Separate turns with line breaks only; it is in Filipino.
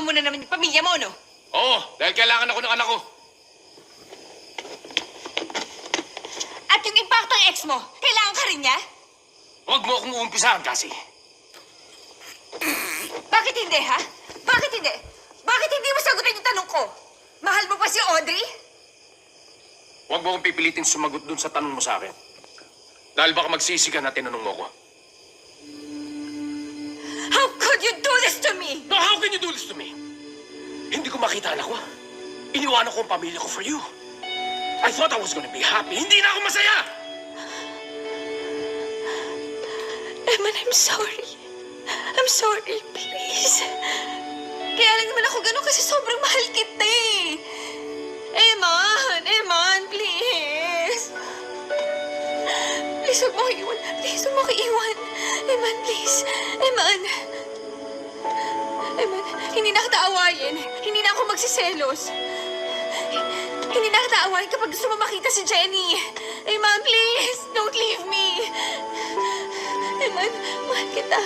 Sinama mo na naman yung pamilya mo, no?
Oo, dahil kailangan ako ng anak ko.
At yung impacto ng ex mo, kailangan ka rin niya?
Huwag mo akong uumpisahan kasi.
Bakit hindi, ha? Bakit hindi? Bakit hindi mo sagutin yung tanong ko? Mahal mo pa si Audrey?
Huwag mo akong pipilitin sumagot dun sa tanong mo sa akin. Dahil baka magsisi ka na tinanong mo ko.
How could you do this to me?
No, how can you do this to me? Makita anak ko. Iniwanan ko ang pamilya ko for you. I thought I was gonna be happy. Hindi na ako masaya!
Eman, I'm sorry. I'm sorry, please. Kaya lang naman ako ganun kasi sobrang mahal kita eh. Eman, Eman, please. Please, huwag mo iwan. Please, huwag mo iwan. Eman, please. Eman. Eman, hindi na kita awayin. Hindi na ako magsiselos. Hindi na kita kapag gusto mo makita si Jenny. Eman, please, don't leave me. Eman, mahal kita.